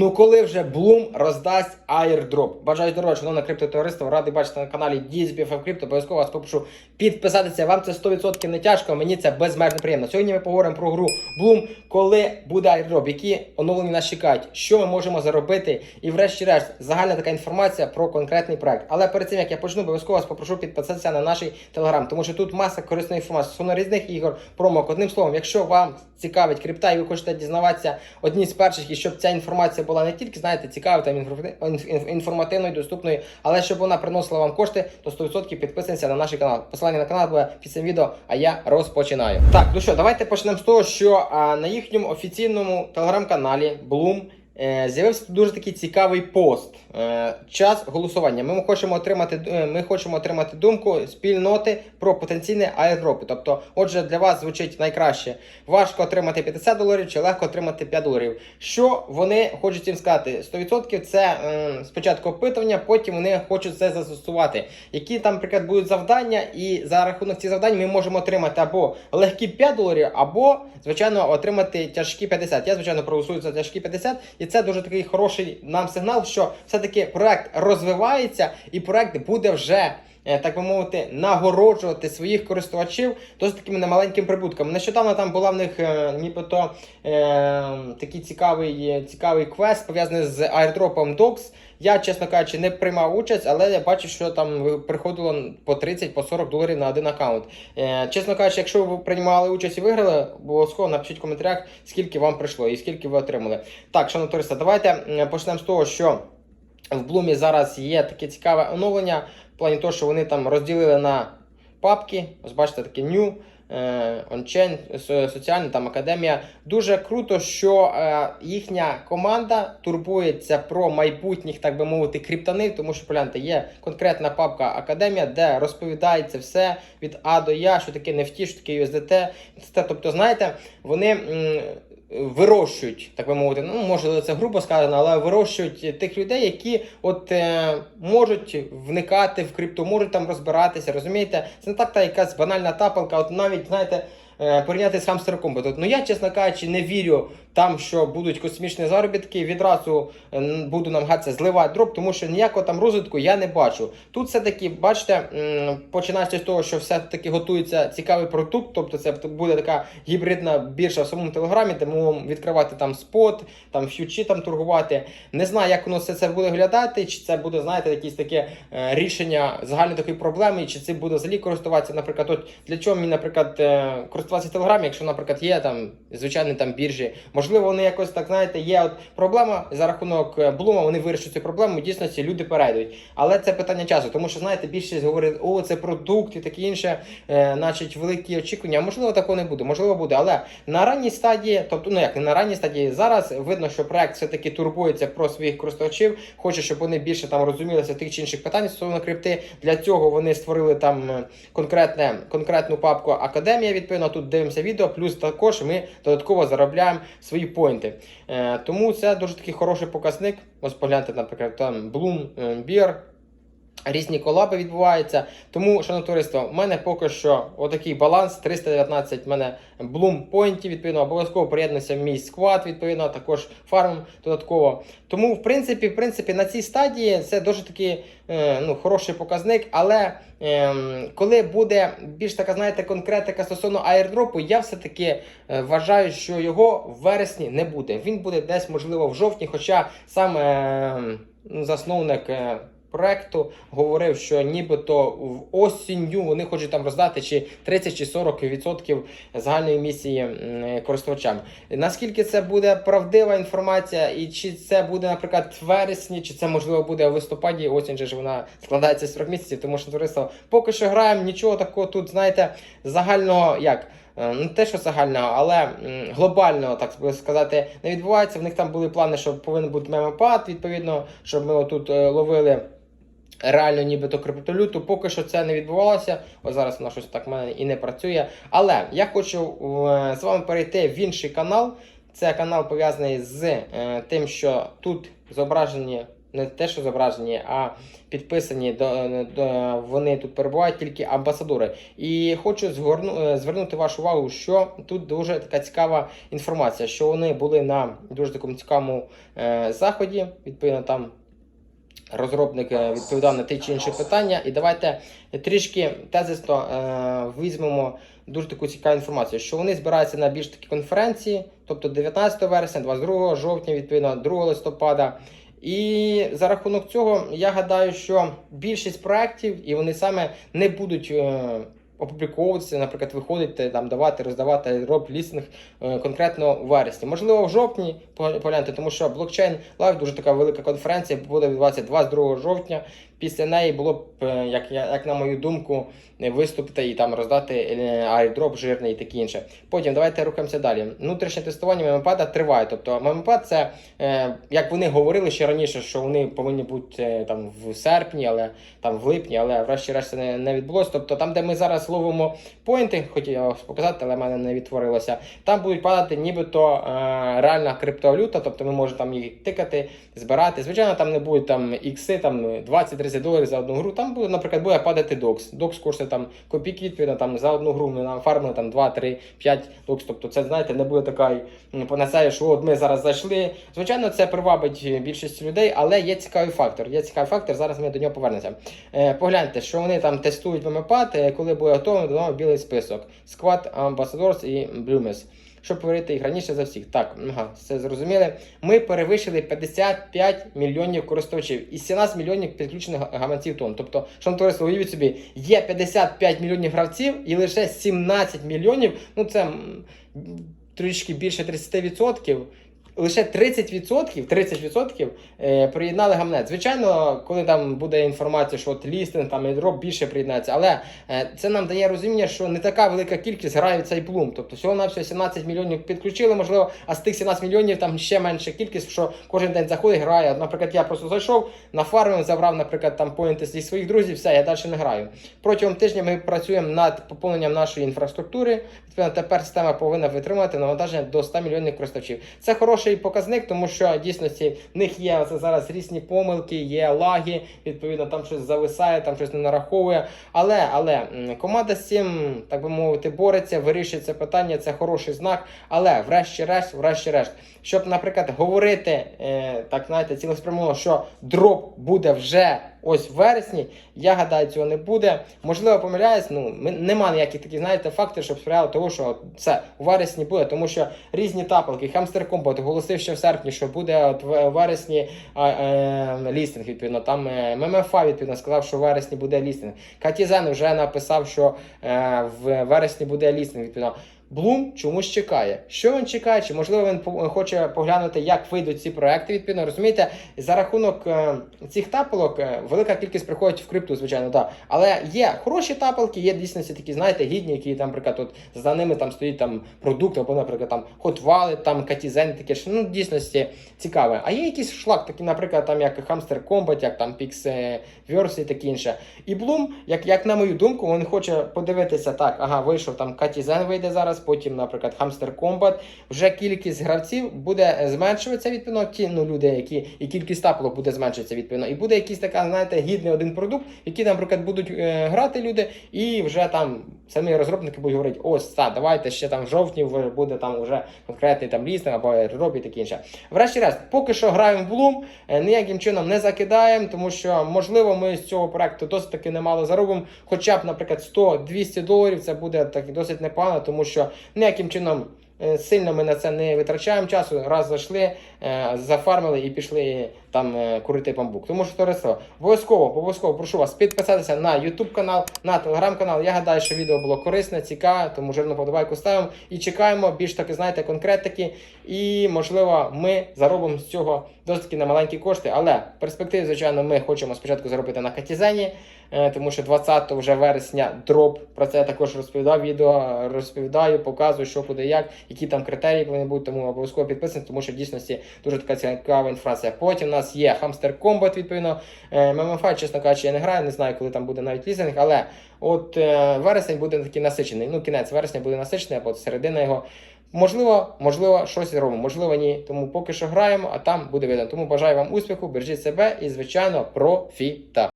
Ну коли вже Bloom роздасть airdrop. Бажаю здоров'я, шановне криптотовариство. Радий бачити на каналі DSBFF Crypto. Обов'язково вас попрошу підписатися. Вам це 100% не тяжко, мені це безмежно приємно. Сьогодні ми поговоримо про гру Bloom, коли буде airdrop, які оновлення нас чекають, що ми можемо заробити, і врешті-решт загальна така інформація про конкретний проект. Але перед цим як я почну, обов'язково вас попрошу підписатися на наш телеграм, тому що тут маса корисної інформації стосовно різних ігор, промок. Одним словом, якщо вам цікавить крипта і ви хочете дізнаватися одні з перших, і щоб ця інформація була не тільки, знаєте, цікавою там інформати- інф- інф- інформативною, доступною, але щоб вона приносила вам кошти, то 100% підписуйтесь на наш канал. Посилання на канал буде під цим відео, а я розпочинаю. Так, ну що, давайте почнемо з того, що а, на їхньому офіційному телеграм-каналі Bloom З'явився дуже такий цікавий пост. Е, Час голосування. Ми хочемо отримати е, ми хочемо отримати думку спільноти про потенційні аеродропи. Тобто, отже, для вас звучить найкраще важко отримати 50 доларів чи легко отримати 5 доларів. Що вони хочуть цим сказати? 100% це спочатку опитування, потім вони хочуть це застосувати. Які там, наприклад, будуть завдання, і за рахунок цих завдань ми можемо отримати або легкі 5 доларів, або, звичайно, отримати тяжкі 50. Я, звичайно, проголосую за тяжкі 50, і це дуже такий хороший нам сигнал, що все-таки проект розвивається і проект буде вже. Е, Так би мовити, нагороджувати своїх користувачів досить такими немаленьким прибутком. Нещодавно там була в них е, нібито е, такий цікавий, цікавий квест пов'язаний з airdropом Dogs. Я, чесно кажучи, не приймав участь, але я бачу, що там приходило по 30 по 40 доларів на один аккаунт. Чесно кажучи, якщо ви приймали участь і виграли, обов'язково напишіть в коментарях, скільки вам прийшло і скільки ви отримали. Так, шановні туристи, давайте почнемо з того, що в Блумі зараз є таке цікаве оновлення плані того, що вони там розділили на папки. Ось бачите, таке new. е, ончейн, со- соціальна там академія. Дуже круто, що е, їхня команда турбується про майбутніх, так би мовити, криптонів, тому що погляньте, є конкретна папка Академія, де розповідається все від А до Я, що таке NFT, що таке USDT. Тобто, знаєте, вони. Вирощують, так би мовити, ну може це грубо сказано, але вирощують тих людей, які от е, можуть вникати в крипту, можуть там розбиратися, розумієте? Це не так та якась банальна тапалка, от навіть знаєте, порівняти з хамстерком. Тобто, ну я, чесно кажучи, не вірю там, що будуть космічні заробітки. Відразу е, буду намагатися зливати дроп, тому що ніякого там розвитку я не бачу. Тут все-таки, бачите, починаючи з того, що все-таки готується цікавий продукт, тобто це буде така гібридна біржа в самому телеграмі, де можемо відкривати там спот, там ф'ючі там торгувати. Не знаю, як воно все це буде виглядати, чи це буде, знаєте, якісь таке е, рішення загальної такої проблеми, чи це буде взагалі користуватися, наприклад, от для чого мені, наприклад, користуватися телеграмі, якщо, наприклад, є там звичайні там біржі. Можливо, вони якось так знаєте, є от проблема за рахунок е, Блума, вони вирішать цю проблему. Дійсно, ці люди перейдуть. Але це питання часу, тому що знаєте, більшість говорить, о, це продукт і таке інше, е, значить, великі очікування. Можливо, такого не буде, можливо, буде. Але на ранній стадії, тобто, ну як не на ранній стадії, зараз видно, що проект все-таки турбується про своїх користувачів, хоче, щоб вони більше там розумілися тих чи інших питань стосовно крипти. Для цього вони створили там е, конкретне, конкретну папку Академія. Відповідно, тут дивимося відео. Плюс також ми додатково заробляємо свої поінти. Е, тому це дуже такий хороший показник. Ось погляньте, наприклад, там Bloom Beer, Різні колаби відбуваються. Тому, шановне товариство, в мене поки що отакий баланс. 319 в мене блум поінтів, відповідно, обов'язково приєднуйся в мій сквад, відповідно, також фарм додатково. Тому, в принципі, в принципі, на цій стадії це дуже такий е, ну, хороший показник. Але ем, коли буде більш така, знаєте, конкретика стосовно аірдропу, я все-таки е, вважаю, що його в вересні не буде. Він буде десь, можливо, в жовтні, хоча сам е, ну, засновник. Е, проекту говорив, що нібито в осінню вони хочуть там роздати чи 30 чи 40 відсотків загальної місії користувачам. Наскільки це буде правдива інформація, і чи це буде, наприклад, в вересні, чи це можливо буде в листопаді, осінь же ж вона складається з трьох місяців, тому що товариство поки що граємо, нічого такого тут, знаєте, загального як. Не те, що загального, але глобального, так сказати, не відбувається. В них там були плани, що повинен бути мемопад, відповідно, щоб ми отут е, ловили реально нібито криптовалюту. Поки що це не відбувалося. Ось зараз воно щось так в мене і не працює. Але я хочу е, з вами перейти в інший канал. Це канал пов'язаний з е, тим, що тут зображені не те, що зображені, а підписані до, до вони тут перебувають тільки амбасадори. І хочу згорну, е, звернути вашу увагу, що тут дуже така цікава інформація, що вони були на дуже такому цікавому е, заході. Відповідно, там розробник е, відповідав на ті чи інші питання. І давайте трішки тезисто е, візьмемо дуже таку цікаву інформацію, що вони збираються на більш такі конференції, тобто 19 вересня, 22 жовтня, відповідно, 2 листопада. І за рахунок цього я гадаю, що більшість проєктів і вони саме не будуть. Опубліковуватися, наприклад, виходити там, давати, роздавати роб лістинг е, конкретно у вересні. Можливо, в жовтні погляньте, тому що блокчейн Live дуже така велика конференція буде відбуватися 22 жовтня. Після неї було б, е, як, як на мою думку, е, виступити і там роздати айдроп жирний і таке інше. Потім давайте рухаємося далі. Внутрішнє тестування мемопада триває. Тобто мемопад це, як вони говорили ще раніше, що вони повинні бути там в серпні, але там в липні, але врешті-решт не, не відбулося. Тобто там, де ми зараз ловимо поінти, хотів показати, але в мене не відтворилося. Там будуть падати нібито е, реальна криптовалюта, тобто ми можемо там її тикати, збирати. Звичайно, там не будуть там ікси, там 20-30 доларів за одну гру. Там буде, наприклад, буде падати докс. Докс коштує там копійки, відповідно, там за одну гру ми нафармили там 2, 3, 5 докс. Тобто це, знаєте, не буде така понесає, що от ми зараз зайшли. Звичайно, це привабить більшість людей, але є цікавий фактор. Є цікавий фактор, зараз ми до нього повернемося. Е, погляньте, що вони там тестують ВМПАД, е, коли буде готовий, додамо білий список. Squad Ambassadors і Blumes. Щоб говорити їх раніше за всіх. Так, ага, все зрозуміли. Ми перевищили 55 мільйонів користувачів і 17 мільйонів підключених гаманців тон. Тобто, товариство, уявіть собі, є 55 мільйонів гравців і лише 17 мільйонів. Ну це трішки більше 30%. Лише 30%, 30% е, приєднали гамнет. Звичайно, коли там буде інформація, що от лістинг, там і дроп більше приєднається, але е, це нам дає розуміння, що не така велика кількість грає в цей плум. Тобто всього на всього 17 мільйонів підключили, можливо, а з тих 17 мільйонів там ще менша кількість, що кожен день заходить, грає. Наприклад, я просто зайшов на фармив, забрав, наприклад, там поінти зі своїх друзів, все, я далі не граю. Протягом тижня ми працюємо над поповненням нашої інфраструктури. Тепер система повинна витримати навантаження до 100 мільйонів користувачів. Це хороший показник, тому що дійсності в них є це зараз різні помилки, є лаги, відповідно, там щось зависає, там щось не нараховує. Але, але команда з цим, так би мовити, бореться, вирішує це питання, це хороший знак. Але врешті-решт, врешті-решт, щоб, наприклад, говорити е, так, знаєте, цілеспрямовано, що дроп буде вже ось в вересні, я гадаю, цього не буде. Можливо, помиляюсь, ну нема ніяких таких, знаєте, факторів, щоб сприяло того, що це у вересні буде, тому що різні тапалки, Hamster Combat оголосив ще в серпні, що буде от в вересні а, е, лістинг, відповідно. Там е, ММФА, відповідно, сказав, що в вересні буде лістинг. Катізен вже написав, що е, в вересні буде лістинг, відповідно. Блум чомусь чекає. Що він чекає? Чи можливо він хоче поглянути, як вийдуть ці проекти? Відповідно, розумієте, за рахунок е, цих тапалок е, велика кількість приходить в крипту, звичайно, так. Але є хороші тапалки, є дійсно такі, знаєте, гідні, які там, наприклад, от за ними там стоїть там продукт, або, наприклад, там Wallet, там Катізен, таке ж ну, дійсності цікаве. А є якийсь шлак, такий, наприклад, там як Hamster Combat, як там Pix е, Verse і таке інше. І Bloom, як, як на мою думку, він хоче подивитися так, ага, вийшов там Катізен вийде зараз, потім, наприклад, Hamster Combat. Вже кількість гравців буде зменшуватися відповідно, ті ну, люди, які і кількість тапло буде зменшуватися відповідно. І буде якийсь така, знаєте, гідний один продукт, який, наприклад, будуть е, грати люди, і вже там самі розробники будуть говорити, ось та, давайте ще там в жовтні буде там вже конкретний там лістинг або робі таке інше. Врешті-решт, поки що граємо в Bloom, е, ніяким чином не закидаємо, тому що можливо ми з цього проекту досить таки немало заробимо. Хоча б, наприклад, 100-200 доларів це буде так досить непогано, тому що ніяким чином. Е, Сильно ми на це не витрачаємо часу. Раз зайшли, е, зафармили і пішли там е, курити бамбук. Тому що товариство, обов'язково, обов'язково прошу вас підписатися на YouTube канал, на телеграм канал. Я гадаю, що відео було корисне, цікаве, тому жирну подобайку ставимо і чекаємо більш таки, знаєте, конкретики. І можливо, ми заробимо з цього досить таки на маленькі кошти. Але в перспективі, звичайно, ми хочемо спочатку заробити на Катізені. Тому що 20 вже вересня дроп. Про це я також розповідав відео, розповідаю, показую, що куди як, які там критерії повинні бути, тому обов'язково підписані, тому що в дійсності дуже така цікава інформація. Потім у нас є Hamster Combat, відповідно. Е, MMFI, чесно кажучи, я не граю, не знаю, коли там буде навіть лізинг, але от е, вересень буде такий насичений. Ну, кінець вересня буде насичений, або середина його. Можливо, можливо, щось і робимо, можливо, ні. Тому поки що граємо, а там буде видно. Тому бажаю вам успіху, бережіть себе і, звичайно, профіта.